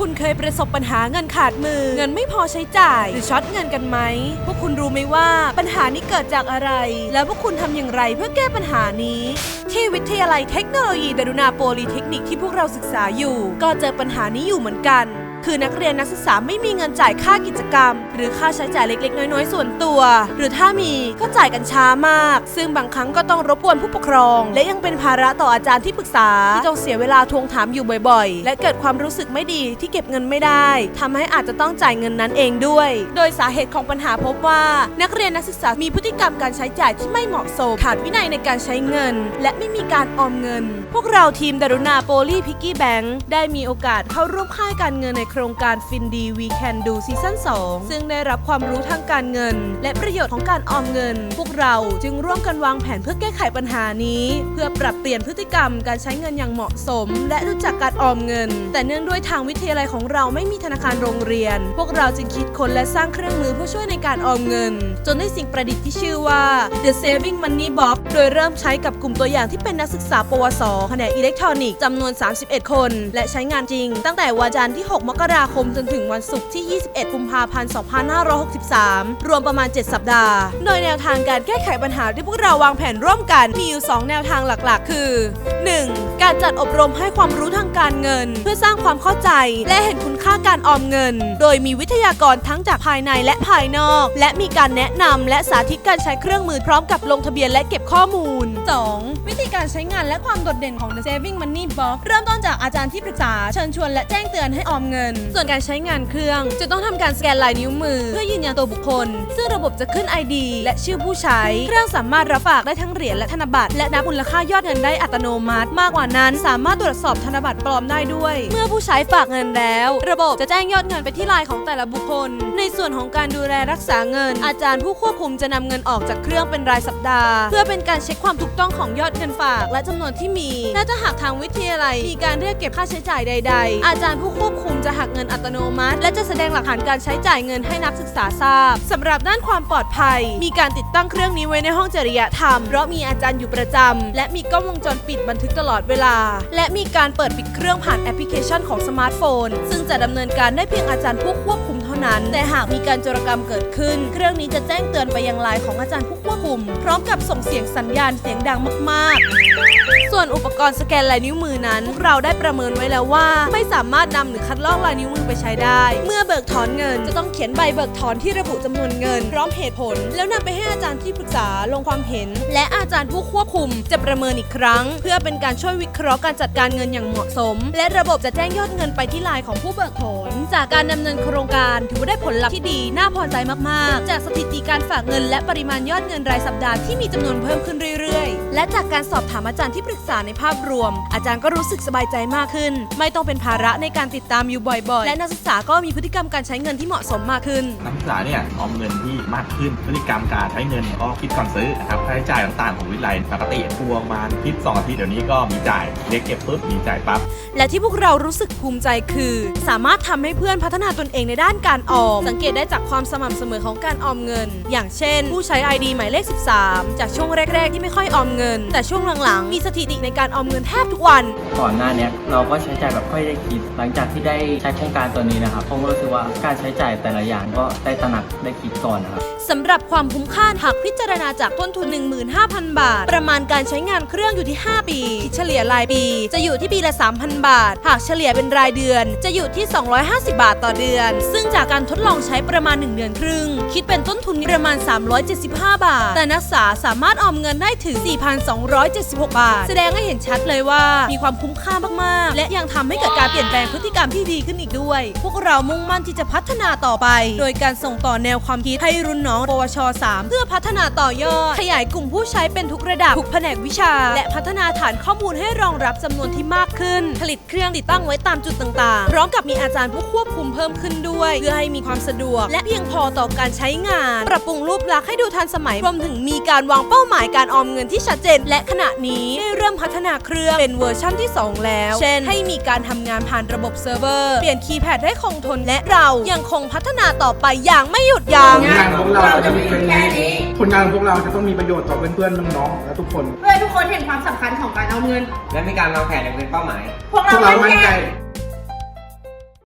คุณเคยประสบปัญหาเงินขาดมือ เงินไม่พอใช้จ่าย หรือช็อตเงินกันไหม พวกคุณรู้ไหมว่าปัญหานี้เกิดจากอะไร แล้วพวกคุณทำอย่างไรเพื่อแก้ปัญหานี้ ที่วิทยาลัยเทคโนโลยีดารุณาโปลีเทคนิคที่พวกเราศึกษาอยู่ ก็เจอปัญหานี้อยู่เหมือนกัน คือนักเรียนนักศึกษาไม่มีเงินจ่ายค่ากิจกรรม หรือค่าใช้จ่ายเล็กๆ น้อยๆ ส่วนตัว หรือถ้ามีก็จ่ายกันช้ามาก ซึ่งบางครั้งก็ต้องรบกวนผู้ปกครอง และยังเป็นภาระต่ออาจารย์ที่ปรึกษาที่ต้องเสียเวลาทวงถามอยู่บ่อยๆ และเกิดความรู้สึกไม่ดีที่เก็บเงินไม่ได้ทำให้อาจจะต้องจ่ายเงินนั้นเองด้วย โดยสาเหตุของปัญหาพบว่า นักเรียนนักศึกษามีพฤติกรรมการใช้จ่ายที่ไม่เหมาะสมขาดวินัยในการใช้เงิน และไม่มีการออมเงิน พวกเราทีมดารุณาโปลีพิกกี้แบงค์ได้มีโอกาสเข้าร่วมค่ายการเงินในโครงการฟินดี We Can Do ซีซั่น2 ซึ่งได้รับความรู้ทางการเงิน และประโยชน์ของการออมเงิน พวกเราจึงร่วมกันวางแผนเพื่อแก้ไขปัญหานี้ เพื่อปรับเปลี่ยนพฤติกรรมการใช้เงินอย่างเหมาะสม และรู้จักการออมเงิน แต่เนื่องด้วยทางวิทยาลัยของเราไม่มีธนาคารโรงเรียน พวกเราจึงคิดค้นและสร้างเครื่องมือเพื่อช่วยในการออมเงิน จนได้สิ่งประดิษฐ์ที่ชื่อว่า The Saving Money Box โดยเริ่มใช้กับกลุ่มตัวอย่างที่เป็นนักศึกษา ปวส แผนกอิเล็กทรอนิกส์จำนวน 31 คน และใช้งานจริง ตั้งแต่วันจันทร์ที่ 6 มกกราคมจนถึงวันศุกร์ที่ 21 กุมภาพันธ์ 2563 รวมประมาณ 7 สัปดาห์ โดยแนวทางการแก้ไขปัญหาที่พวกเราวางแผนร่วมกันมีอยู่ 2 แนวทางหลักๆ คือ 1. การจัดอบรมให้ความรู้ทางการเงิน เพื่อสร้างความเข้าใจ และเห็นคุณค่าการออมเงิน โดยมีวิทยากรทั้งจากภายในและภายนอก และมีการแนะนำและสาธิตการใช้เครื่องมือพร้อมกับลงทะเบียนและเก็บข้อมูล 2. วิธีการใช้งานและความโดดเด่นของ The Saving Money Box เริ่มต้นจากอาจารย์ที่ปรึกษาเชิญชวนและแจ้งเตือนให้ออมเงินส่วนการใช้งานเครื่อง จะต้องทำการสแกนลายนิ้วมือ เพื่อยืนยันตัวบุคคล ซึ่งระบบจะขึ้น ID และชื่อผู้ใช้ เครื่องสามารถรับฝากได้ทั้งเหรียญและธนบัตร และนับมูลค่ายอดเงินได้อัตโนมัติ มากกว่านั้น สามารถตรวจสอบธนบัตรปลอมได้ด้วย เมื่อผู้ใช้ฝากเงินแล้ว ระบบจะแจ้งยอดเงินไปที่ไลน์ของแต่ละบุคคล ในส่วนของการดูแลรักษาเงิน อาจารย์ผู้ควบคุมจะนำเงินออกจากเครื่องเป็นรายสัปดาห์ เพื่อเป็นการเช็คความถูกต้องของยอดเงินฝากและจำนวนที่มี และถ้าหากทางวิทยาลัยมีการเรียกเก็บค่าใช้จ่ายใด ๆ อาจารย์ผู้ควบคุมจะหักเงินอัตโนมัติ และจะแสดงหลักฐานการใช้จ่ายเงินให้นักศึกษาทราบสำหรับด้านความปลอดภัย มีการติดตั้งเครื่องนี้ไว้ในห้องจริยธรรมเพราะมีอาจารย์อยู่ประจำและมีกล้องวงจรปิดบันทึกตลอดเวลา และมีการเปิดปิดเครื่องผ่านแอปพลิเคชันของสมาร์ทโฟน ซึ่งจะดำเนินการได้เพียงอาจารย์ผู้ควบคุมเท่านั้น แต่หากมีการโจรกรรมเกิดขึ้น เครื่องนี้จะแจ้งเตือนไปยังไลน์ของอาจารย์ผู้ควบคุม พร้อมกับส่งเสียงสัญญาณเสียงดังมาก ๆ ส่วนอุปกรณ์สแกนลายนิ้วมือนั้น เราได้ประเมินไว้แล้วว่า ไม่สามารถนำหรือคัดลอกลายนิ้วมือไปใช้ได้ เมื่อเบิกถอนเงิน จะต้องเขียนใบเบิกถอนที่ระบุจำนวนเงิน พร้อมเหตุผล แล้วนำไปให้อาจารย์ที่ปรึกษาลงความเห็น และอาจารย์ผู้ควบคุม จะประเมินอีกครั้ง เพื่อเป็นการช่วยวิเคราะห์การจัดการเงินอย่างเหมาะสม และระบบจะแจ้งยอดเงินไปที่ไลน์ของผู้เบิกถอน จากการดำเนินโครงการถือว่าได้ผลลัพธ์ที่ดีน่าพอใจมาก ๆ จากสถิติการฝากเงิน และปริมาณยอดเงินรายสัปดาห์ที่มีจำนวนเพิ่มขึ้นเรื่อย ๆ และจากการสอบถามอาจารย์ที่ปรึกษาในภาพรวม อาจารย์ก็รู้สึกสบายใจมากขึ้น ไม่ต้องเป็นภาระในการติดตามอยู่บ่อยๆ และนักศึกษาก็มีพฤติกรรมการใช้เงินที่เหมาะสมมากขึ้น นักศึกษาเนี่ยออมเงินที่มากขึ้น พฤติกรรมการใช้เงินก็คิดก่อนซื้อนะครับค่าใช้จ่ายต่างๆของวิทยาลัยปกติทวงมาคิดสองอาทิตย์เดี๋ยวนี้ก็มีจ่ายเรียกเก็บปุ๊บมีจ่ายปั๊บและที่พวกเรารู้สึกภูมิใจคือ สามารถทำให้เพื่อนพัฒนาตนเองในด้านการออม สังเกตได้จากความสม่ำเสมอของการออมเงิน อย่างเช่น ผู้ใช้ ID หมายเลข 13 จากช่วงแรก ๆ ที่ไม่ค่อยออมเงินแต่ช่วงหลังๆ มีสถิติในการออมเงินแทบทุกวัน ก่อนหน้าเนี้ยเราก็ใช้จ่ายแบบค่อยได้คิด หลังจากที่ได้ใช้โครงการตัวนี้นะครับผมก็รู้สึกว่าการใช้จ่ายแต่ละอย่างก็ได้ตระหนักได้คิดก่อนนะครับ สำหรับความคุ้มค่าหากพิจารณาจากต้นทุน 15,000 บาท ประมาณการใช้งานเครื่องอยู่ที่ 5 ปี เฉลี่ยรายปี จะอยู่ที่ปีละ 3,000 บาท หากเฉลี่ยเป็นรายเดือน จะอยู่ที่ 250 บาทต่อเดือน ซึ่งจากการทดลองใช้ประมาณ 1 เดือนครึ่ง คิดเป็นต้นทุนประมาณ 375 บาท แต่นักศึกษาสามารถออมเงินได้ถึง 4,276 บาท แสดงให้เห็นชัดเลยว่ามีความคุ้มค่ามากๆ และยังทำให้เกิดการเปลี่ยนแปลงพฤติกรรมที่ดีขึ้นอีกด้วย พวกเรามุ่งมั่นที่จะพัฒนาต่อไป โดยการส่งต่อแนวความคิดให้รุ่นน้องปวช 3 เพื่อพัฒนาต่อยอด ขยายกลุ่มผู้ใช้เป็นทุกระดับ ทุกแผนกวิชา และพัฒนาฐานข้อมูลให้รองรับจำนวนที่มากขึ้น ผลิตเครื่องติดตั้งไว้ตามจุดต่างๆ พร้อมกับมีอาจารย์ผู้ควบคุมเพิ่มขึ้นด้วย เพื่อให้มีความสะดวก และเพียงพอต่อการใช้งาน ปรับปรุงรูปลักษณ์ให้ดูทันสมัยรวมถึงมีการวางเป้าหมายการออมเงินที่ชัดเจน และขณะนี้ได้เริ่มพัฒนาเครื่องเป็นเวอร์ชั่นที่ 2 แล้ว เช่น ให้มีการทำงานผ่านระบบเซิร์ฟเวอร์ เปลี่ยนคีย์แพดให้คงทนและเรายังคงพัฒนาต่อไปอย่างไม่หยุดยั้งงานของเราจะมีเป็นนี้ ผลงานของพวกเราจะต้องมีประโยชน์ต่อเพื่อนๆน้องๆและทุกคน เพื่อให้ทุกคนเห็นความสำคัญของการเอาเงิน และมีการวางแผนในเป็นเป้าหมาย พวกพวกเราเรามั่นใจมั่นใจ